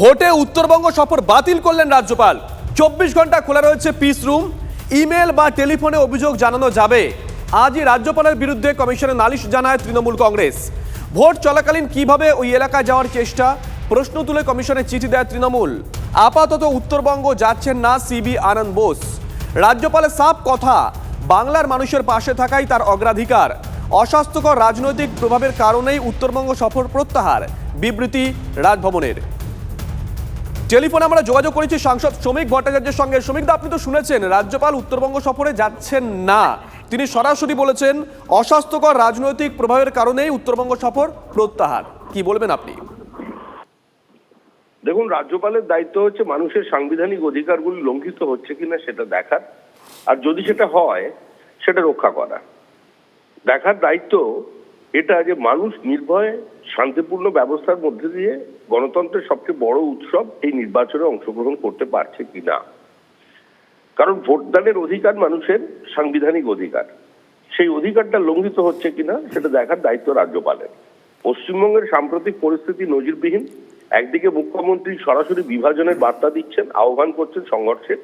ভোটে উত্তরবঙ্গ সফর বাতিল করলেন রাজ্যপাল। চব্বিশ ঘণ্টা খোলা রয়েছে পিস রুম। ইমেল বা টেলিফোনে অভিযোগ জানানো যাবে। আজই রাজ্যপালের বিরুদ্ধে কমিশনে নালিশ জানায় তৃণমূল কংগ্রেস। ভোট চলাকালীন কীভাবে ওই এলাকায় যাওয়ার চেষ্টা? প্রশ্ন তুলে কমিশনে চিঠি দেয় তৃণমূল। আপাতত উত্তরবঙ্গ যাচ্ছেন না সিবি আনন্দ বোস। রাজ্যপালের সাফ কথা, বাংলার মানুষের পাশে থাকাই তার অগ্রাধিকার। অস্বাস্থ্যকর রাজনৈতিক প্রভাবের কারণেই উত্তরবঙ্গ সফর প্রত্যাহার। বিবৃতি রাজভবনের। টেলিফোনে আমরা যোগাযোগ করেছি সাংসদ শ্রমিক ভট্টাচার্যের সঙ্গে। শ্রমিকদা আপনি তো শুনেছেন, রাজ্যপাল উত্তরবঙ্গ সফরে যাচ্ছেন না। তিনি সরাসরি বলেছেন, অস্বাস্থ্যকর রাজনৈতিক প্রভাবের কারণেই উত্তরবঙ্গ সফর প্রত্যাহার। কি বলবেন আপনি? দেখুন, রাজ্যপালের দায়িত্ব হচ্ছে মানুষের সাংবিধানিক অধিকারগুলি লঙ্ঘিত হচ্ছে কিনা সেটা দেখার। আর যদি সেটা হয়, সেটা রক্ষা করা দেখার দায়িত্ব এটা যে মানুষ নির্ভয়ে শান্তিপূর্ণ ব্যবস্থার মধ্যে দিয়ে গণতন্ত্রের সবচেয়ে বড় উৎসব এই নির্বাচনে অংশগ্রহণ করতে পারছে কিনা কারণ ভোটদানের অধিকার মানুষের সাংবিধানিক অধিকার। সেই অধিকারটা লঙ্ঘিত হচ্ছে কিনা সেটা দেখার দায়িত্ব রাজ্যপালের। পশ্চিমবঙ্গের সাম্প্রতিক পরিস্থিতি নজিরবিহীন। একদিকে মুখ্যমন্ত্রী সরাসরি বিভাজনের বার্তা দিচ্ছেন, আহ্বান করছেন সংঘর্ষের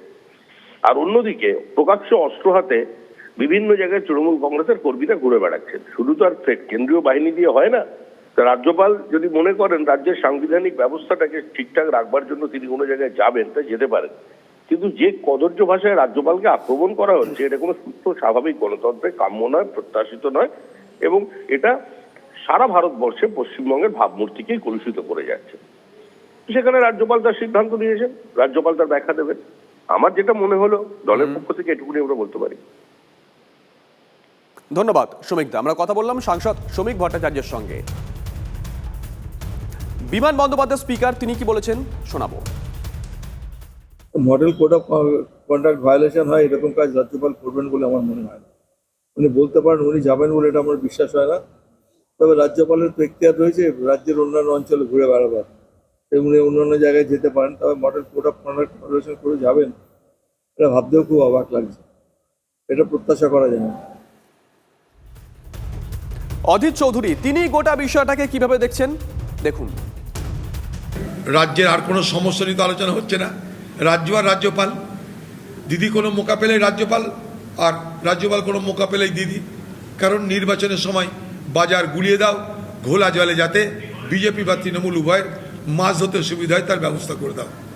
আর অন্যদিকে প্রকাশ্য অস্ত্র হাতে বিভিন্ন জায়গায় তৃণমূল কংগ্রেসের কর্মীরা ঘুরে বেড়াচ্ছেন শুধু তো আর কেন্দ্রীয় বাহিনী দিয়ে হয় না রাজ্যপাল যদি মনে করেন রাজ্যের সাংবিধানিক ব্যবস্থাটাকে ঠিকঠাক রাখবার জন্য তিনি কোনো জায়গায় যাবেন তা যেতে পারেন কিন্তু যে কদর্য ভাষায় রাজ্যপালকে আক্রমণ করা হচ্ছে এটা কোনো সুস্থ স্বাভাবিক গণতন্ত্রে কাম্য নয় প্রত্যাশিত নয় এবং এটা সারা ভারতবর্ষে পশ্চিমবঙ্গের ভাবমূর্তিকেই কলুষিত করে যাচ্ছে। সেখানে রাজ্যপাল তার সিদ্ধান্ত নিয়েছেন রাজ্যপাল তার ব্যাখ্যা দেবেন। আমার যেটা মনে হলো দলের পক্ষ থেকে এটুকুনি আমরা বলতে পারি। ধন্যবাদ, শ্রমিকদা। আমরা কথা বললাম সাংসদ শ্রমিক ভট্টাচার্যের সঙ্গে। বিমান বন্দ্যোপাধ্যায় স্পিকার, তিনি কি বলেছেন? শোনাবো। Model code of conduct violation হয়, এরকম কাজ রাজ্যপাল করবেন বলে আমার মনে হয় না। উনি বলতে পারেন, উনি যাবেন বলে এটা আমার বিশ্বাস হয় না। তবে রাজ্যপালের তো এখতিয়ার রয়েছে, রাজ্যের অন্যান্য অঞ্চলে ঘুরে বেড়াবার। উনি অন্যান্য জায়গায় যেতে পারেন, তবে model code of conduct violation করে যাবেন, এটা ভাবতেও খুব অবাক লাগছে। এটা প্রত্যাশা করা যায় না। অধীর চৌধুরী তিনি গোটা বিষয়টাকে কীভাবে দেখছেন? দেখুন। রাজ্যের আর কোনো সমস্যা নিয়ে আলোচনা হচ্ছে না। রাজ্য আর রাজ্যপাল, দিদি কোনো মোকা রাজ্যপাল, আর রাজ্যপাল কোনো মোকা পেলেই দিদি। কারণ নির্বাচনের সময় বাজার গুলিয়ে দাও, ঘোলা জলে যাতে বিজেপি বা তৃণমূল উভয়ের মাছ ধরতে সুবিধা হয়, তার ব্যবস্থা করে দাও।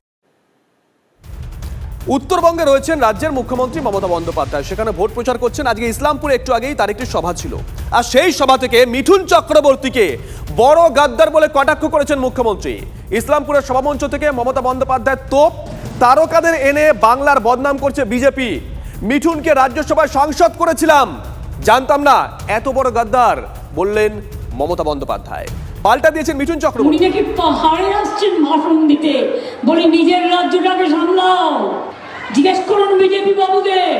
উত্তরবঙ্গে রয়েছেন রাজ্যের মুখ্যমন্ত্রী মমতা বন্দ্যোপাধ্যায়। সেখানে ভোট প্রচার করছেন আজকে ইসলামপুরে একটু আগেই, তার একটি সভা ছিল। আর সেই সভা থেকে মিঠুন চক্রবর্তীকে বড় গাদ্দার বলে কটাক্ষ করেছেন মুখ্যমন্ত্রী। ইসলামপুরের সভামঞ্চ থেকে মমতা বন্দ্যোপাধ্যায় তোপ, তারকাদের এনে বাংলার বদনাম করছে বিজেপি। মিঠুনকে রাজ্যসভায় সংসদ করেছিলাম। জানতাম না, এত বড় গাদ্দার, বললেন মমতা বন্দ্যোপাধ্যায়। পাল্টা দিয়েছেন মিঠুন চক্রবর্তী। পাহাড়ে আসছেন ভাষণ দিতে। নিজের রাজ্যটাকে সামলাও। জিজ্ঞেস করুন বিজেপি বাবুদের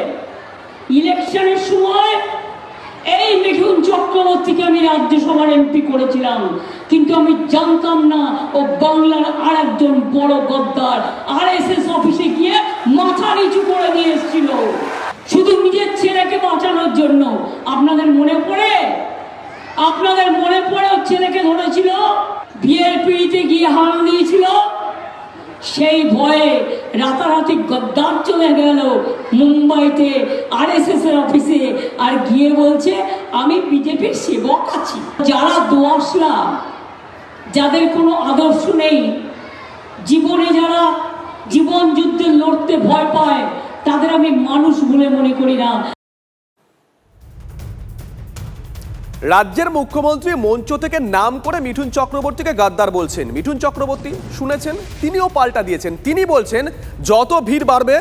ইলেকশনের সময় এই মিঠুন চক্রবর্তীকে আমি রাজ্যসভার এমপি করেছিলাম। কিন্তু আমি জানতাম না ও বাংলার আর একজন বড় গদ্দার আর এস এস অফিসে গিয়ে মাথা নিচু করে নিয়ে এসেছিল। শুধু নিজের ছেলেকে বাঁচানোর জন্য। আপনাদের মনে পড়ে? আপনাদের মনে পড়ে ওর ছেলেকে ধরেছিল? বিয়ের পিড়িতে গিয়ে হানা দিয়েছিল? সেই ভয়ে রাতারাতি গদ্দার চলে গেল মুম্বাইতে আর এর অফিসে। আর গিয়ে বলছে, আমি বিজেপির সেবক আছি। যারা দোয়াশলা যাদের কোনো আদর্শ নেই, জীবনে যারা জীবন যুদ্ধে লড়তে ভয় পায়, তাদের আমি মানুষ বলে মনে করি না। রাজ্যের মুখ্যমন্ত্রী মঞ্চ থেকে নাম করে মিঠুন চক্রবর্তীকে গাদ্দার বলছেন। মিঠুন চক্রবর্তী শুনেছেন? তিনিও পাল্টা দিয়েছেন। তিনি বলছেন, যত ভিড় বাড়বে,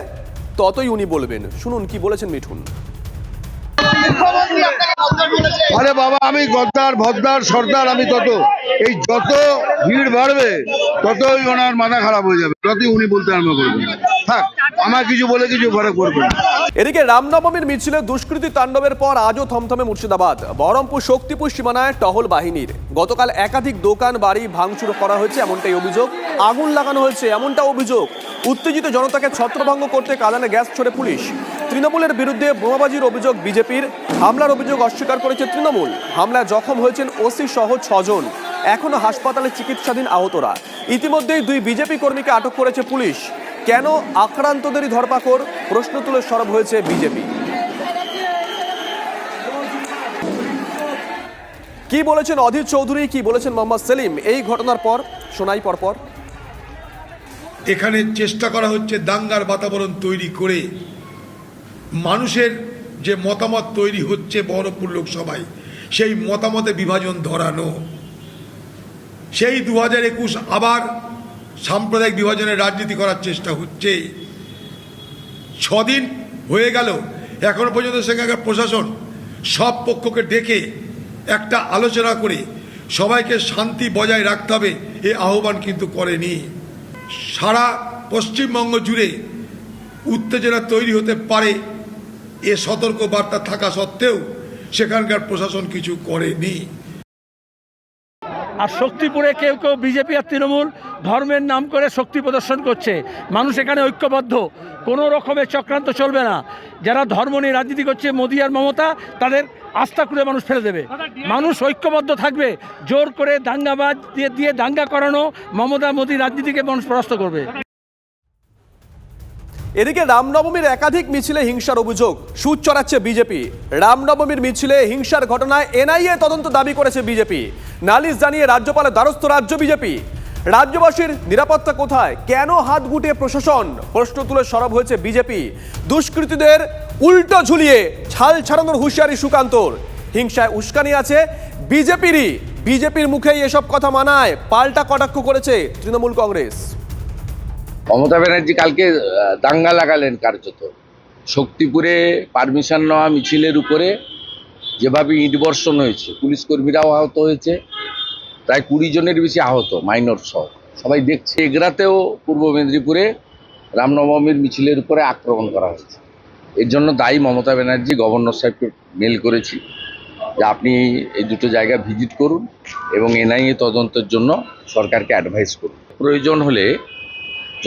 ততই উনি বলবেন। শুনুন কি বলেছেন মিঠুন। আরে বাবা, আমি গদ্দার, ভদ্দার, সর্দার, আমি তত এই যত ভিড় বাড়বে, ততই ওনার মাথা খারাপ হয়ে যাবে ততই উনি বলতে আরম্ভ করবেন। থাক আমার কিছু বলে কিছু ঘরে করবেন। এদিকে রামনবমীর মিছিলে দুষ্কৃতী তাণ্ডবের পর আজও থমথমে মুর্শিদাবাদ। বহরমপুর শক্তিপুর সীমানায় টহল বাহিনীর। গতকাল একাধিক দোকান, বাড়ি ভাঙচুর করা হয়েছে এমনটাই অভিযোগ। আগুন লাগানো হয়েছে এমনটা অভিযোগ। উত্তেজিত জনতাকে ছত্রভঙ্গ করতে কাদানে গ্যাস ছড়ে পুলিশ। তৃণমূলের বিরুদ্ধে বোমাবাজির অভিযোগ বিজেপির। হামলার অভিযোগ অস্বীকার করেছে তৃণমূল। হামলায় জখম হয়েছেন ওসি সহ ছজন। এখনও হাসপাতালে চিকিৎসাধীন আহতরা। ইতিমধ্যেই দুই বিজেপি কর্মীকে আটক করেছে পুলিশ। কেন আক্রান্তদেরই ধরপাকড়? প্রশ্ন তুলে সরব হয়েছে বিজেপি। কি বলেছেন অধীর চৌধুরী? কি বলেছেন মোহাম্মদ সেলিম? এই ঘটনার পর, শোনাই পরপর। এখানে চেষ্টা করা হচ্ছে দাঙ্গার বাতাবরণ তৈরি করে মানুষের যে মতামত তৈরি হচ্ছে বহরমপুর লোকসভায়, সেই মতামতে বিভাজন ধরানো। সেই দু হাজার একুশ আবার সাম্প্রদায়িক বিভাজনের রাজনীতি করার চেষ্টা হচ্ছে। ছদিন হয়ে গেল, এখনও পর্যন্ত সেখানকার প্রশাসন সব পক্ষকে ডেকে একটা আলোচনা করে সবাইকে শান্তি বজায় রাখতে হবে, এ আহ্বান কিন্তু করেনি। সারা পশ্চিমবঙ্গ জুড়ে উত্তেজনা তৈরি হতে পারে এ সতর্ক বার্তা থাকা সত্ত্বেও সেখানকার প্রশাসন কিছু করেনি। আর শক্তিপুরে কেউ কেউ বিজেপি আর তৃণমূল ধর্মের নাম করে শক্তি প্রদর্শন করছে। মানুষ এখানে ঐক্যবদ্ধ। কোনো রকমের চক্রান্ত চলবে না। যারা ধর্ম নিয়ে রাজনীতি করছে, মোদী আর মমতা, তাদের আস্থা করে মানুষ ফেলে দেবে। মানুষ ঐক্যবদ্ধ থাকবে। জোর করে দাঙ্গাবাজ দিয়ে দিয়ে দাঙ্গা করানো মমতা, মোদী রাজনীতিকে মানুষ পরাস্ত করবে। এদিকে রামনবমীর একাধিক মিছিলে হিংসার অভিযোগ সুদ চড়াচ্ছে বিজেপি। রামনবমীর মিছিলে হিংসার ঘটনায় এনআইএ তদন্ত দাবি করেছে বিজেপি। নালিশ জানিয়ে রাজ্যপালের দ্বারস্থ রাজ্য বিজেপি। রাজ্যবাসীর নিরাপত্তা কোথায়? কেন হাত গুটিয়ে প্রশাসন? প্রশ্ন তুলে সরব হয়েছে বিজেপি। দুষ্কৃতীদের উল্টো ঝুলিয়ে ছাল ছাড়ানোর হুঁশিয়ারি সুকান্তর। হিংসায় উস্কানি আছে বিজেপিরই। বিজেপির মুখেই এসব কথা মানায়, পাল্টা কটাক্ষ করেছে তৃণমূল কংগ্রেস। মমতা ব্যানার্জি কালকে দাঙ্গা লাগালেন কার্যত। শক্তিপুরে পারমিশন নেওয়া মিছিলের উপরে যেভাবে ইট বর্ষণ হয়েছে, পুলিশ কর্মীরাও আহত হয়েছে, প্রায় কুড়ি জনের বেশি আহত মাইনর সহ। সবাই দেখছে, এগরাতেও পূর্ব মেদিনীপুরে রামনবমীর মিছিলের উপরে আক্রমণ করা হয়েছে। এর জন্য দায়ী মমতা ব্যানার্জি, গভর্নর সাহেবকে মেল করেছি যে আপনি এই দুটো জায়গা ভিজিট করুন এবং এনআইএ তদন্তের জন্য সরকারকে অ্যাডভাইস করুন। প্রয়োজন হলে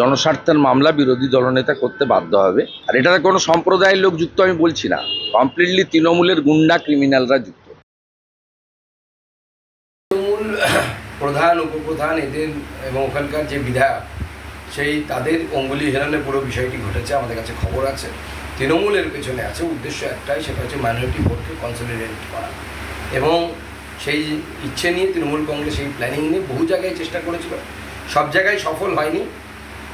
জনস্বার্থের মামলা বিরোধী দলনেতা করতে বাধ্য হবে। আর এটাতে কোনো সম্প্রদায়ের লোক যুক্ত আমি বলছি না। কমপ্লিটলি তৃণমূলের গুন্ডা ক্রিমিনালরা যুক্ত। তৃণমূল প্রধান, উপপ্রধান এদের এবং ওখানকার যে বিধায়ক, সেই তাদের অঙ্গুলি হেরানোর পুরো বিষয়টি ঘটেছে, আমাদের কাছে খবর আছে। তৃণমূলের পেছনে আছে উদ্দেশ্য একটাই, সেটা হচ্ছে মাইনরিটি ভোটকে কনসলিডেট করা। এবং সেই ইচ্ছে নিয়ে তৃণমূল কংগ্রেস এই প্ল্যানিং নিয়ে বহু জায়গায় চেষ্টা করেছিল। সব জায়গায় সফল হয়নি।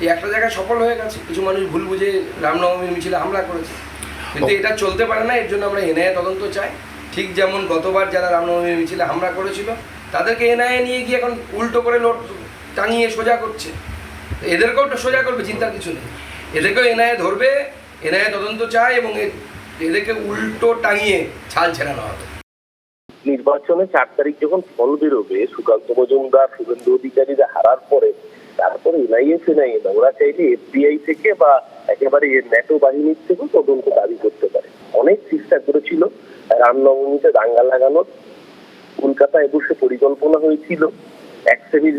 এই একটা জায়গায় সফল হয়ে গেছে। কিছু মানুষ ভুল বুঝে রামনবমীর মিছিলে হামলা করেছে। কিন্তু এটা চলতে পারে না এর জন্য আমরা এনআইএ তদন্ত চাই। ঠিক যেমন গতবার যারা রামনবমীর মিছিলে হামলা করেছিল তাদেরকে এনআইএ নিয়ে গিয়ে এখন উল্টো করে লোট টাঙিয়ে সোজা করছে। এদেরকেও তো সোজা করবে চিন্তার কিছু নেই। এদেরকেও এনআইএ ধরবে এনআইএ তদন্ত চায় এবং এ- এদেরকে উল্টো টাঙিয়ে ছাল ছেড়ানো হবে। নির্বাচনে চার তারিখ যখন ফল বেরোবে সুকান্ত মজুমদার শুভেন্দু অধিকারীরা হারার পরে তারপরে এনআইএ ফেনাইএ না। ওরা চাইলে এফবিআই থেকে বা একেবারে ন্যাটো বাহিনীর থেকেও তদন্ত দাবি করতে পারে। অনেক চেষ্টা করেছিল। রামনবমীতে দাঙ্গা লাগানোর। কলকাতায় বসে পরিকল্পনা হয়েছিল। এক শ্রেণির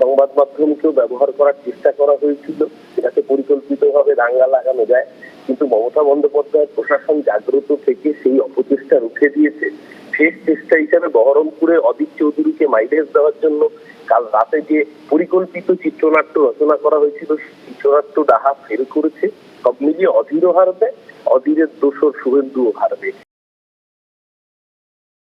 সংবাদ মাধ্যমকেও ব্যবহার করার চেষ্টা করা হয়েছিল। যাতে পরিকল্পিতভাবে দাঙ্গা লাগানো যায়। কিন্তু মমতা বন্দ্যোপাধ্যায় প্রশাসন জাগ্রত থেকে সেই অপচেষ্টা রুখে দিয়েছে। শেষ চেষ্টা হিসাবে বহরমপুরে অদিত চৌধুরীকে মাইলেজ দেওয়ার জন্য কাল রাতে যে পরিকল্পিত চিত্রনাট্য রচনা করা হয়েছিল চিত্রনাট্য ডাহা ফেল করেছে। সব মিলিয়ে অধীরও হারবে অধীরের দোষর শুভেন্দুও হারবে